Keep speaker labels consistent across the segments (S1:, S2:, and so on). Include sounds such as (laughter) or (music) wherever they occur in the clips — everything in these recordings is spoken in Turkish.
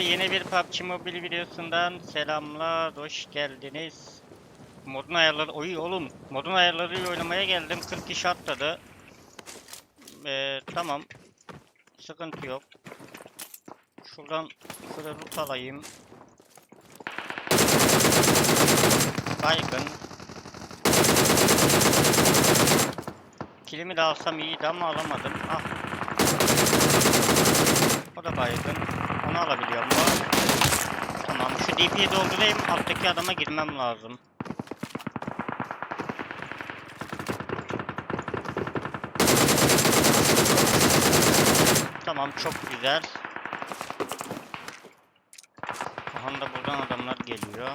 S1: Yeni bir PUBG Mobile videosundan selamlar, hoş geldiniz. Modun ayarları, oy oğlum, modun ayarlarıyla oynamaya geldim, 40 kişi atladı. Ee, tamam, sıkıntı yok. Şuradan şöyle loot alayım. Baygın. Kilimi de alsam iyiydi ama alamadım. Ah. O da baygın. Onu alabiliyorum mu? Tamam şu DP'yi doldurayım. Alttaki adama girmem lazım. Tamam çok güzel. Aha da buradan adamlar geliyor.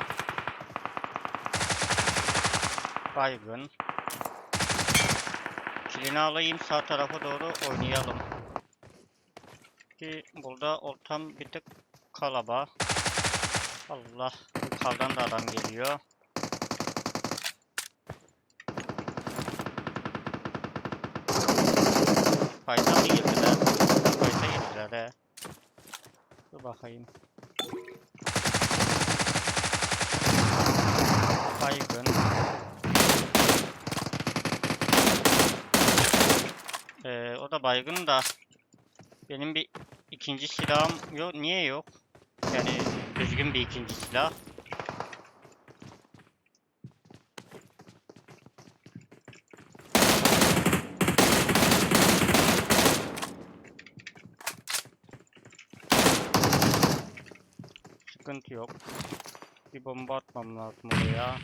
S1: Baygın. Kilini alayım sağ tarafa doğru oynayalım. Ki burada ortam bir tık kalaba. Allah yukarıdan da adam geliyor. Fayda mı girdiler? Fayda girdiler he. Dur bakayım. Baygın. Ee, o da baygın da benim bir ikinci silahım yok. Niye yok? Yani düzgün bir ikinci silah. Sıkıntı yok. Bir bomba atmam lazım oraya.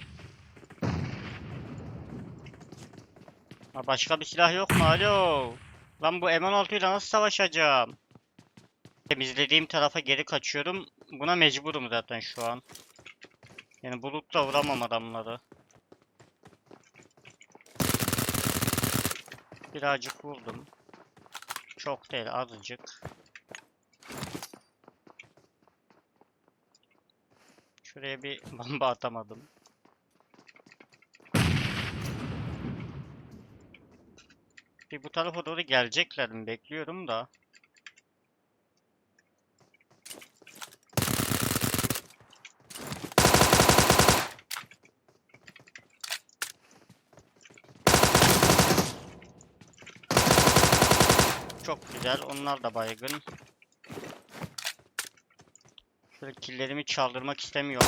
S1: Ha başka bir silah yok mu? Alo. Lan bu M16 ile nasıl savaşacağım? Temizlediğim tarafa geri kaçıyorum. Buna mecburum zaten şu an. Yani bulutla vuramam adamları. Birazcık vurdum. Çok değil azıcık. Şuraya bir (laughs) bomba atamadım. Bir bu tarafa doğru gelecekler mi bekliyorum da. Çok güzel. Onlar da baygın. Şöyle killerimi çaldırmak istemiyorum.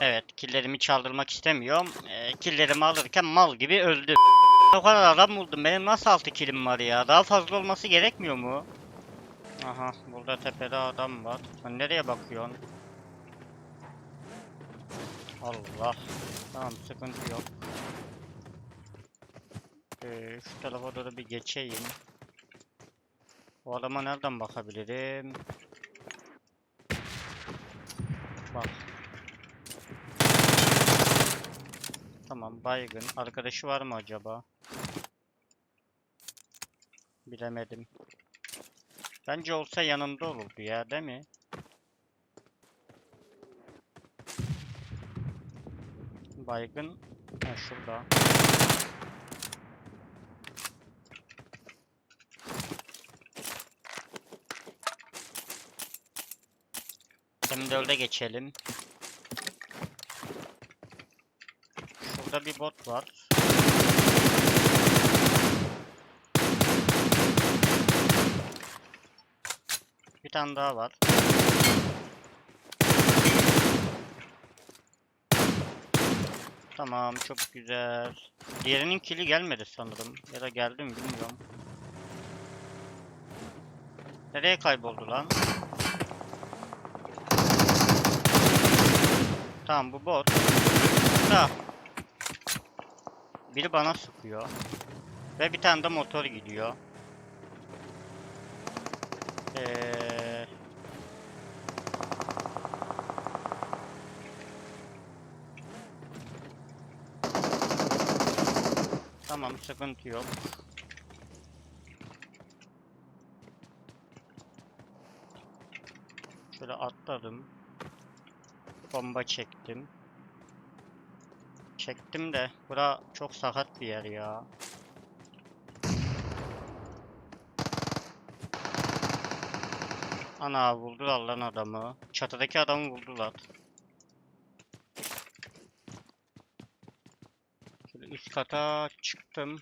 S1: Evet, killerimi çaldırmak istemiyorum. Ee, killerimi alırken mal gibi öldüm. O kadar adam buldum. Benim nasıl 6 kilim var ya? Daha fazla olması gerekmiyor mu? Aha, burada tepede adam var. Sen nereye bakıyorsun? Allah. Tamam, sıkıntı yok. Ee, şu tarafa doğru bir geçeyim. O adama nereden bakabilirim? Bak. Tamam baygın. Arkadaşı var mı acaba? Bilemedim. Bence olsa yanında olurdu ya değil mi? Baygın. Ha şurada. M4'e geçelim. Şurada bir bot var. Bir tane daha var. Tamam, çok güzel. Diğerinin kili gelmedi sanırım. Ya da geldi mi bilmiyorum. Nereye kayboldu lan? Tamam bu bot. Da. Biri bana sıkıyor. Ve bir tane de motor gidiyor. Ee... Tamam sıkıntı yok. Şöyle atladım. Bomba çektim. Çektim de bura çok sakat bir yer ya. Ana vurdular lan adamı. Çatıdaki adamı vurdular. Şöyle üst kata çıktım.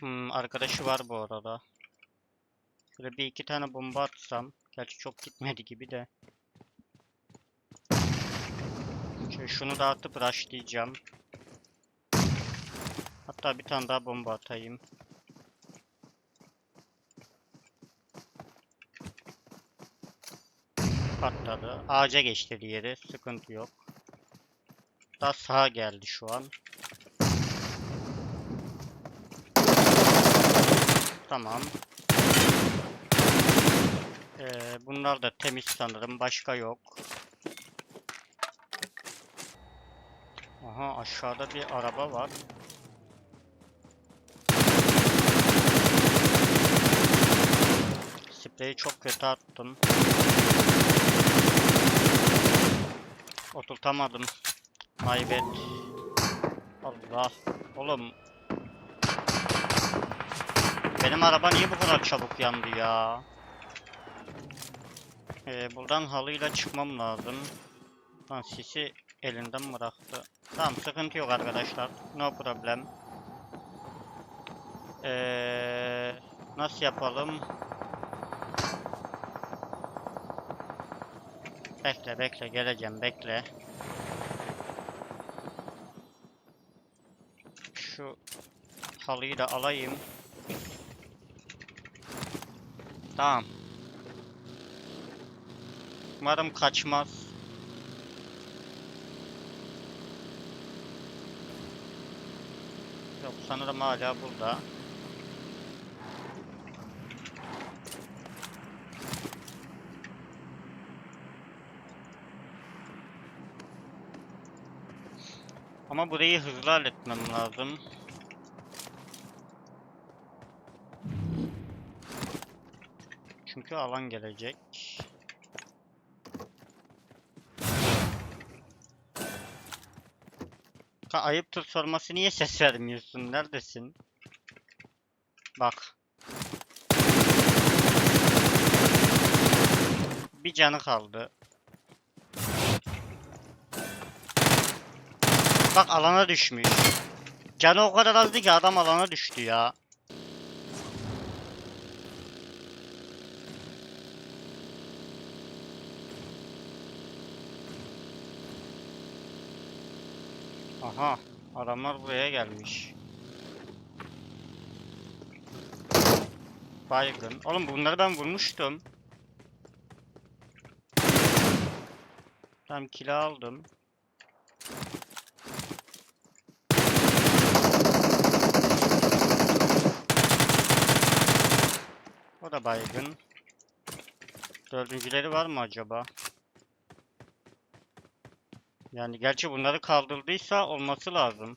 S1: Hmm, arkadaşı var bu arada. Şöyle bir iki tane bomba atsam. Gerçi çok gitmedi gibi de. Şöyle şunu da atıp rushlayacağım. Hatta bir tane daha bomba atayım. Patladı. Ağaca geçti diğeri. Sıkıntı yok. Daha sağa geldi şu an. Tamam. Ee, bunlar da temiz sanırım. Başka yok. Aha aşağıda bir araba var. Spreyi çok kötü attım. Oturtamadım. Maybet. Allah. Oğlum. Benim araba niye bu kadar çabuk yandı ya? Ee, buradan halıyla çıkmam lazım. Lan sisi elinden bıraktı. Tamam sıkıntı yok arkadaşlar. No problem. Ee, nasıl yapalım? Bekle bekle geleceğim bekle. Şu halıyı da alayım. Tamam. Umarım kaçmaz. Yok sanırım hala burada. Ama burayı hızlı halletmem lazım. Çünkü alan gelecek. Ka ayıptır sorması niye ses vermiyorsun? Neredesin? Bak. Bir canı kaldı. Bak alana düşmüş. Canı o kadar azdı ki adam alana düştü ya. Aha, adamlar buraya gelmiş. Baygın. Oğlum bunları ben vurmuştum. Tamam kilo aldım. O da baygın. Dördüncüleri var mı acaba? Yani gerçi bunları kaldırdıysa olması lazım.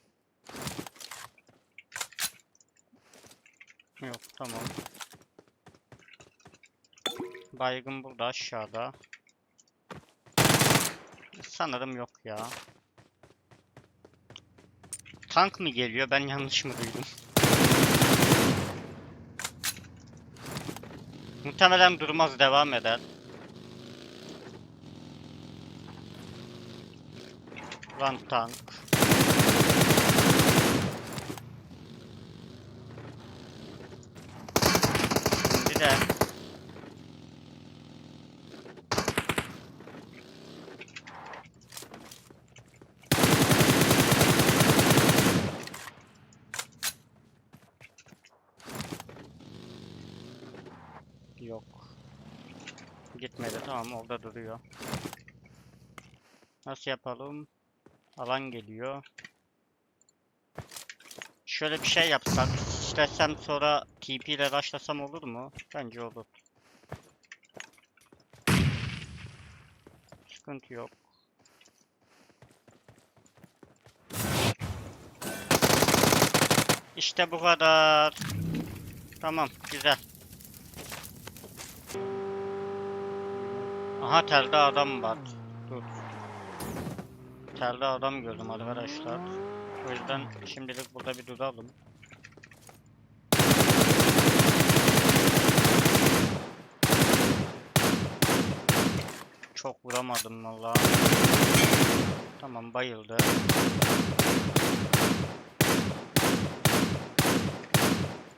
S1: Yok tamam. Baygın burada aşağıda. Sanırım yok ya. Tank mı geliyor? Ben yanlış mı duydum? Muhtemelen durmaz devam eder. Lan tank. Şimdi de Yok. Gitmedi tamam orada duruyor. Nasıl yapalım? Alan geliyor. Şöyle bir şey yapsak. İstesem sonra TP ile rushlasam olur mu? Bence olur. Sıkıntı yok. İşte bu kadar. Tamam, güzel. Aha telde adam var. Dur. Terli adam gördüm arkadaşlar. O yüzden şimdilik burada bir duralım. Çok vuramadım valla. Tamam bayıldı.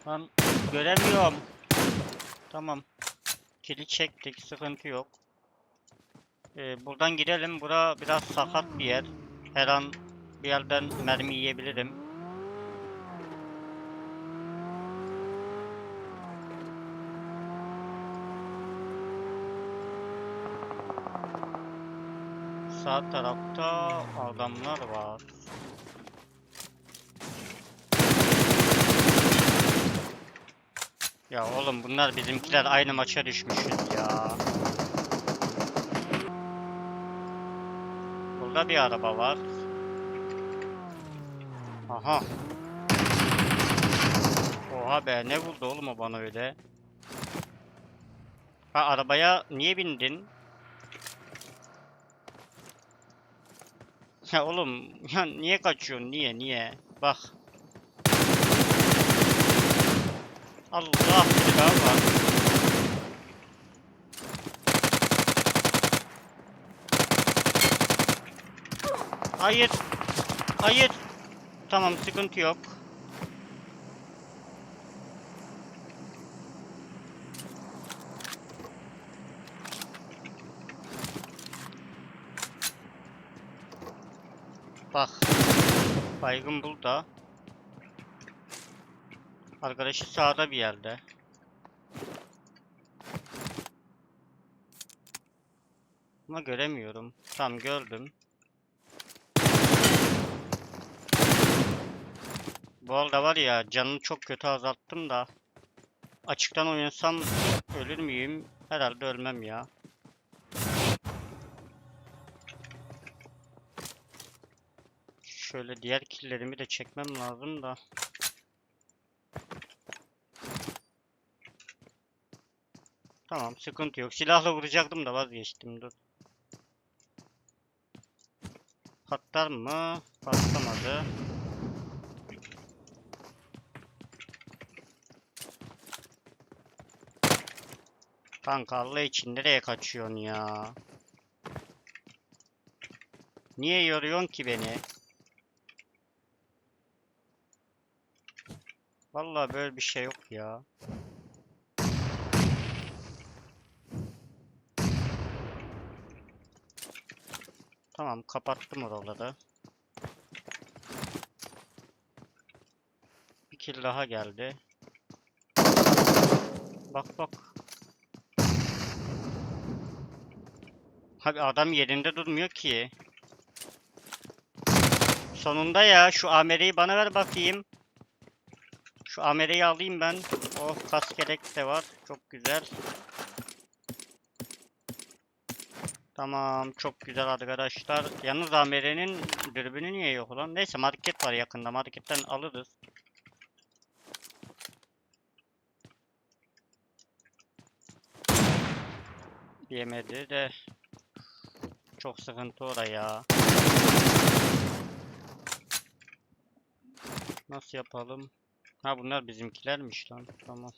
S1: Lan göremiyorum. Tamam. Kili çektik sıkıntı yok. Ee, buradan gidelim. Bura biraz sakat bir yer. Her an bir yerden mermi yiyebilirim. Sağ tarafta adamlar var. Ya oğlum bunlar bizimkiler aynı maça düşmüşüz ya. Burada bir araba var. Aha. Oha be ne vurdu oğlum o bana öyle. Ha arabaya niye bindin? Ya oğlum ya niye kaçıyorsun niye niye? Bak. Allah var. Hayır. Hayır. Tamam sıkıntı yok. Bak. Baygın burada. Arkadaşı sağda bir yerde. Ama göremiyorum. Tam gördüm. Bu arada var ya canını çok kötü azalttım da. Açıktan oynasam ölür müyüm? Herhalde ölmem ya. Şöyle diğer killerimi de çekmem lazım da. Tamam sıkıntı yok. Silahla vuracaktım da vazgeçtim dur. Patlar mı? Patlamadı. Kanka Allah için nereye kaçıyorsun ya? Niye yoruyorsun ki beni? Vallahi böyle bir şey yok ya. Tamam kapattım oraları. Bir kill daha geldi. Bak bak. Abi adam yerinde durmuyor ki. Sonunda ya şu amereyi bana ver bakayım. Şu amereyi alayım ben. Oh kas gerek de var. Çok güzel. Tamam çok güzel arkadaşlar. Yalnız amerenin dürbünü niye yok lan? Neyse market var yakında. Marketten alırız. Yemedi de çok sıkıntı oraya. Nasıl yapalım? Ha bunlar bizimkilermiş lan. Tamam.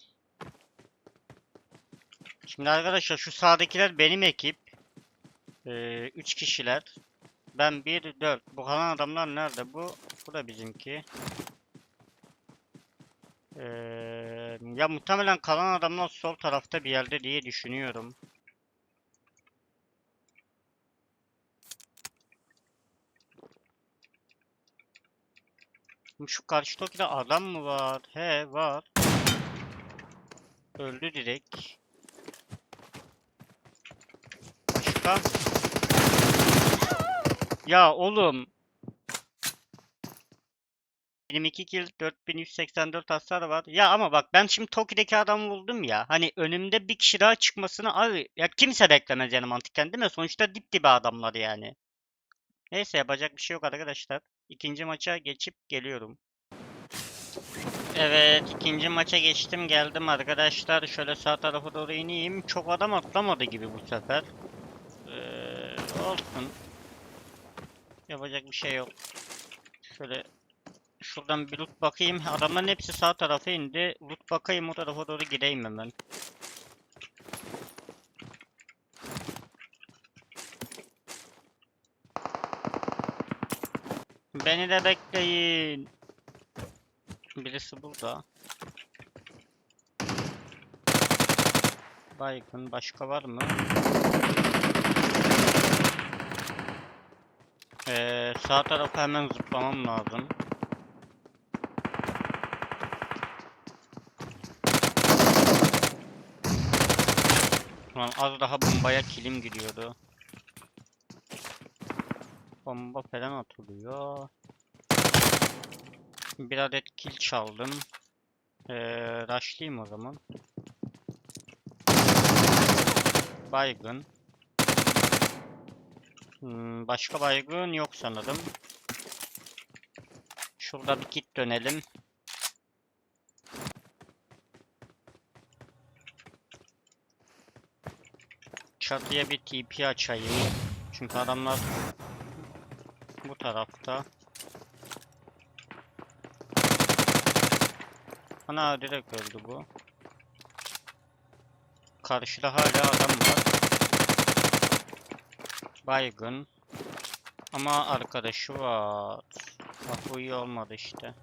S1: Şimdi arkadaşlar şu sağdakiler benim ekip. 3 kişiler. Ben 1 4. Bu kalan adamlar nerede? Bu bu da bizimki. Ee, ya muhtemelen kalan adamlar sol tarafta bir yerde diye düşünüyorum. Şu karşı Toki'de adam mı var? He var. Öldü direkt. Başka? Ya oğlum. Benim 2 kill 4184 hasar var. Ya ama bak ben şimdi Toki'deki adamı buldum ya. Hani önümde bir kişi daha çıkmasını abi ya kimse beklemez yani mantıken değil mi? Sonuçta dip dibe adamlar yani. Neyse yapacak bir şey yok arkadaşlar. İkinci maça geçip geliyorum. Evet, ikinci maça geçtim geldim arkadaşlar. Şöyle sağ tarafa doğru ineyim. Çok adam atlamadı gibi bu sefer. Ee, olsun. Yapacak bir şey yok. Şöyle şuradan bir loot bakayım. Adamların hepsi sağ tarafa indi. Loot bakayım o tarafa doğru gideyim hemen. Beni de bekleyin. Birisi burada. Baygın başka var mı? Ee, sağ tarafa hemen zıplamam lazım. Lan az daha bombaya kilim gidiyordu. Bomba falan atılıyor. Bir adet kill çaldım. Ee, rushlayayım o zaman. Baygın. Hmm, başka baygın yok sanırım. Şurada bir kit dönelim. Çatıya bir TP açayım. Çünkü adamlar tarafta. Ana direkt öldü bu. Karşıda hala adam var. Baygın. Ama arkadaşı var. Bu iyi olmadı işte.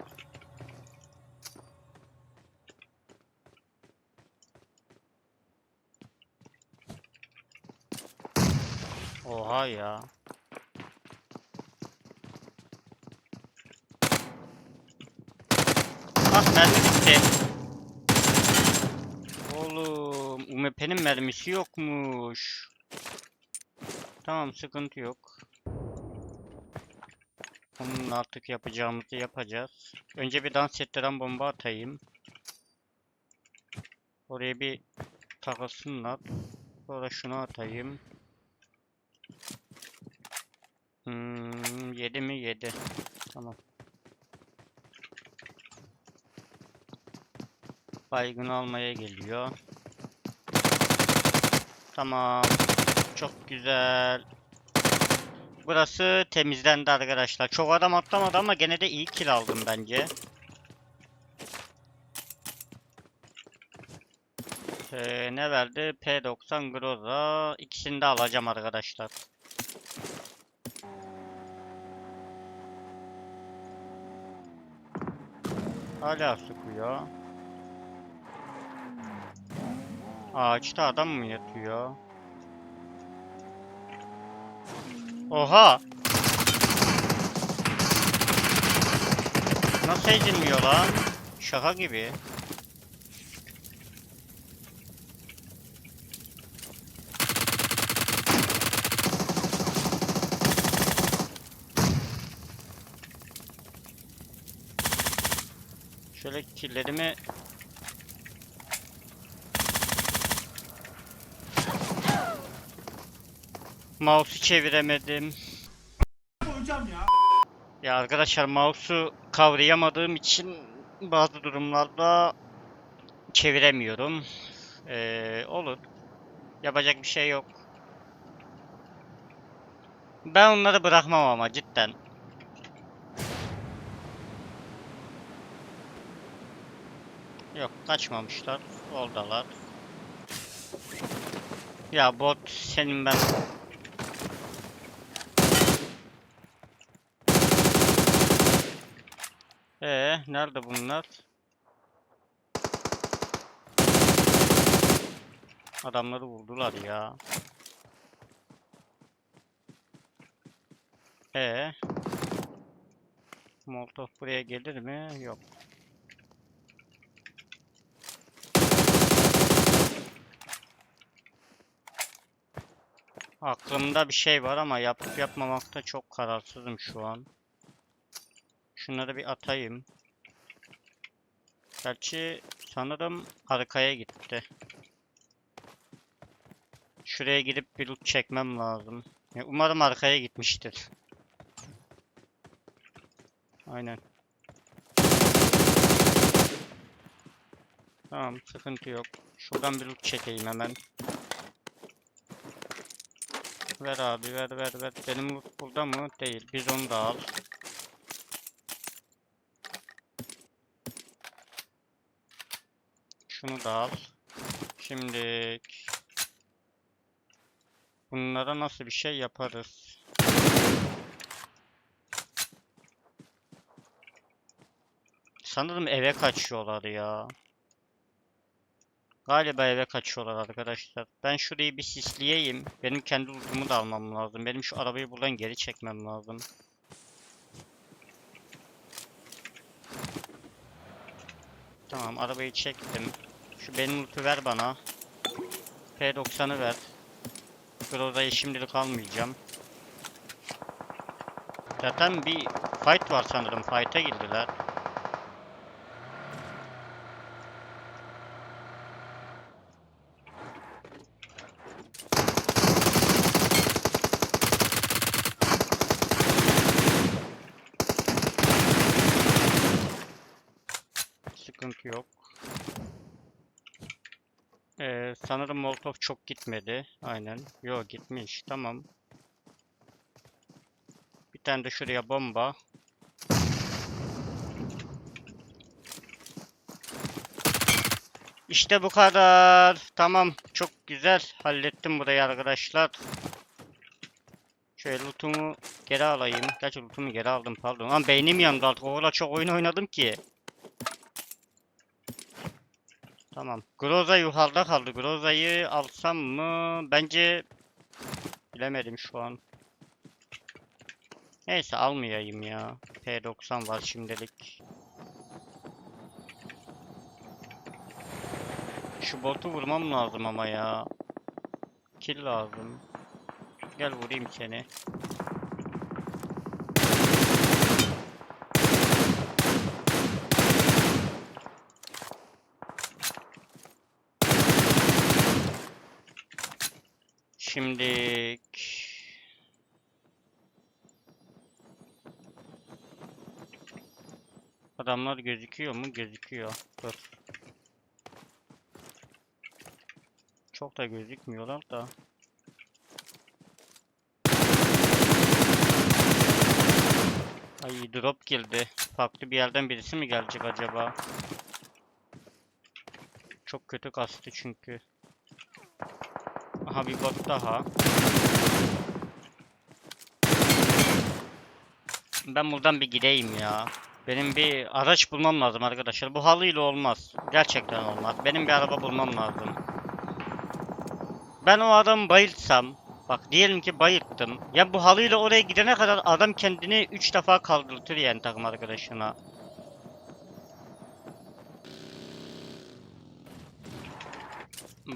S1: Oha ya. Mermi bitti. Oğlum UMP'nin mermisi yokmuş. Tamam sıkıntı yok. Onun artık yapacağımızı yapacağız. Önce bir dans ettiren bomba atayım. Oraya bir takılsınlar. Sonra şunu atayım. Hmm, yedi mi? Yedi. Tamam. Baygın almaya geliyor. Tamam. Çok güzel. Burası temizlendi arkadaşlar. Çok adam atlamadı ama gene de iyi kill aldım bence. Ee, ne verdi? P90 Groza. İkisini de alacağım arkadaşlar. Hala sıkıyor. Ağaçta adam mı yatıyor? Oha! Nasıl ezilmiyor lan? Şaka gibi. Şöyle killerimi Mouse'u çeviremedim.
S2: Hocam ya.
S1: Ya arkadaşlar mouse'u kavrayamadığım için bazı durumlarda çeviremiyorum. Ee, olur. Yapacak bir şey yok. Ben onları bırakmam ama cidden. Yok kaçmamışlar. Oradalar. Ya bot senin ben Nerede bunlar? Adamları vurdular ya. Ee, Molotov buraya gelir mi? Yok. Aklımda bir şey var ama yapıp yapmamakta çok kararsızım şu an. Şunları bir atayım. Gerçi sanırım arkaya gitti. Şuraya gidip bir loot çekmem lazım. Ya umarım arkaya gitmiştir. Aynen. Tamam, sıkıntı yok. Şuradan bir loot çekeyim hemen. Ver abi, ver ver ver. Benim loot burada mı? Değil. Biz onu da al. Şunu da al. Şimdi bunlara nasıl bir şey yaparız? Sanırım eve kaçıyorlar ya. Galiba eve kaçıyorlar arkadaşlar. Ben şurayı bir sisleyeyim. Benim kendi lootumu da almam lazım. Benim şu arabayı buradan geri çekmem lazım. Tamam arabayı çektim. Şu benim lootu ver bana. P90'ı ver. Groza'yı şimdilik almayacağım. Zaten bir fight var sanırım. Fight'a girdiler. Sıkıntı yok. Ee, sanırım Molotov çok gitmedi. Aynen. Yo gitmiş. Tamam. Bir tane de şuraya bomba. İşte bu kadar. Tamam. Çok güzel. Hallettim burayı arkadaşlar. Şöyle lootumu geri alayım. Gerçi lootumu geri aldım pardon. Ama beynim yandı artık. O kadar çok oyun oynadım ki. Tamam. Groza yukarıda kaldı. Groza'yı alsam mı? Bence bilemedim şu an. Neyse almayayım ya. P90 var şimdilik. Şu botu vurmam lazım ama ya. Kill lazım. Gel vurayım seni. Şimdilik Adamlar gözüküyor mu? Gözüküyor. Dur. Çok da gözükmüyorlar da. Ay drop girdi. Farklı bir yerden birisi mi gelecek acaba? Çok kötü kastı çünkü. Aha bir bot daha. Ben buradan bir gideyim ya. Benim bir araç bulmam lazım arkadaşlar. Bu halıyla olmaz. Gerçekten olmaz. Benim bir araba bulmam lazım. Ben o adamı bayıltsam, bak diyelim ki bayılttım. Ya bu halıyla oraya gidene kadar adam kendini 3 defa kaldırtır yani takım arkadaşına.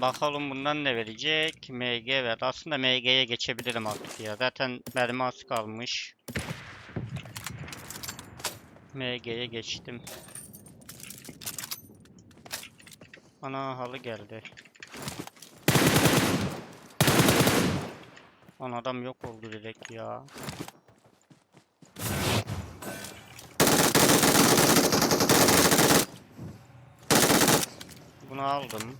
S1: Bakalım bundan ne verecek? MG ver. Aslında MG'ye geçebilirim artık ya. Zaten mermi az kalmış. MG'ye geçtim. Ana halı geldi. Lan adam yok oldu direkt ya. Bunu aldım.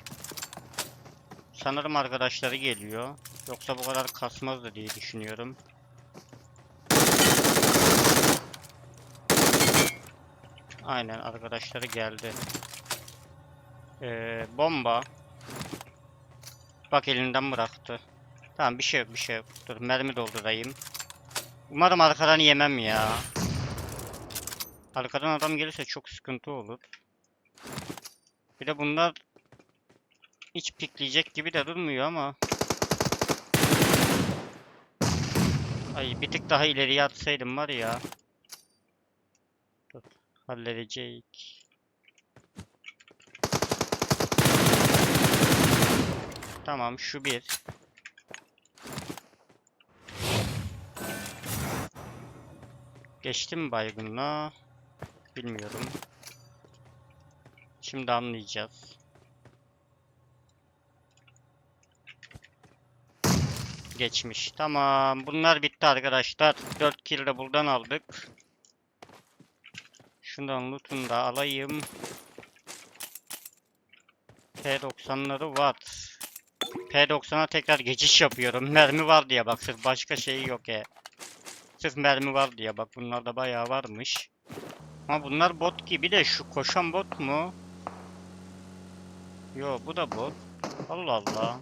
S1: Sanırım arkadaşları geliyor. Yoksa bu kadar kasmazdı diye düşünüyorum. Aynen arkadaşları geldi. Ee, bomba. Bak elinden bıraktı. Tamam bir şey yok bir şey yok. Dur mermi doldurayım. Umarım arkadan yemem ya. Arkadan adam gelirse çok sıkıntı olur. Bir de bunlar hiç pikleyecek gibi de durmuyor ama. Ay bir tık daha ileriye atsaydım var ya. Dur halledecek. Tamam şu bir. Geçtim baygınla. Bilmiyorum. Şimdi anlayacağız. Geçmiş. Tamam. Bunlar bitti arkadaşlar. 4 kill de buradan aldık. Şundan loot'unu da alayım. P90'ları var. P90'a tekrar geçiş yapıyorum. Mermi var diye bak sırf başka şey yok ya. Sırf mermi var diye bak bunlarda bayağı varmış. Ama bunlar bot gibi de şu koşan bot mu? Yo bu da bot. Allah Allah.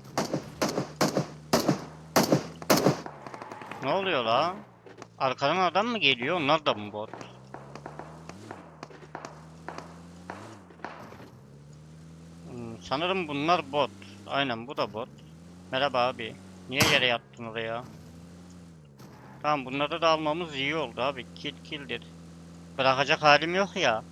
S1: Ne oluyor la? Arkadan adam mı geliyor? Onlar da mı bot? Hmm, sanırım bunlar bot. Aynen bu da bot. Merhaba abi. Niye yere yattın oraya? Tamam bunları da almamız iyi oldu abi. Kill killdir. Bırakacak halim yok ya.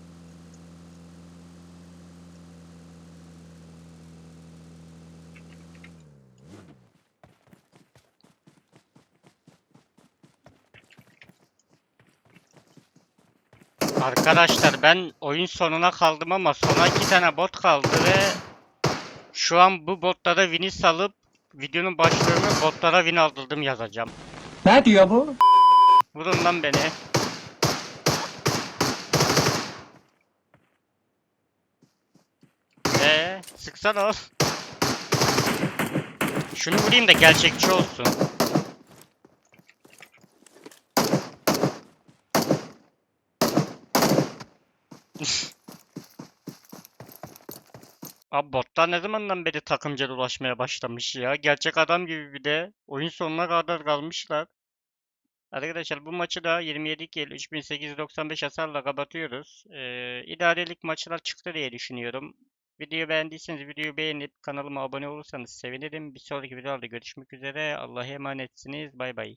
S1: Arkadaşlar ben oyun sonuna kaldım ama sona iki tane bot kaldı ve şu an bu botlara win'i salıp videonun başlığını botlara win aldırdım yazacağım.
S3: Ne diyor bu?
S1: Vurun lan beni. Eee sıksana ol. Şunu vurayım da gerçekçi olsun. Abi botlar ne zamandan beri takımca dolaşmaya başlamış ya. Gerçek adam gibi bir de. Oyun sonuna kadar kalmışlar. Arkadaşlar bu maçı da 27 kill 3895 hasarla kapatıyoruz. Ee, idarelik maçlar çıktı diye düşünüyorum. Videoyu beğendiyseniz videoyu beğenip kanalıma abone olursanız sevinirim. Bir sonraki videoda görüşmek üzere. Allah'a emanetsiniz. Bay bay.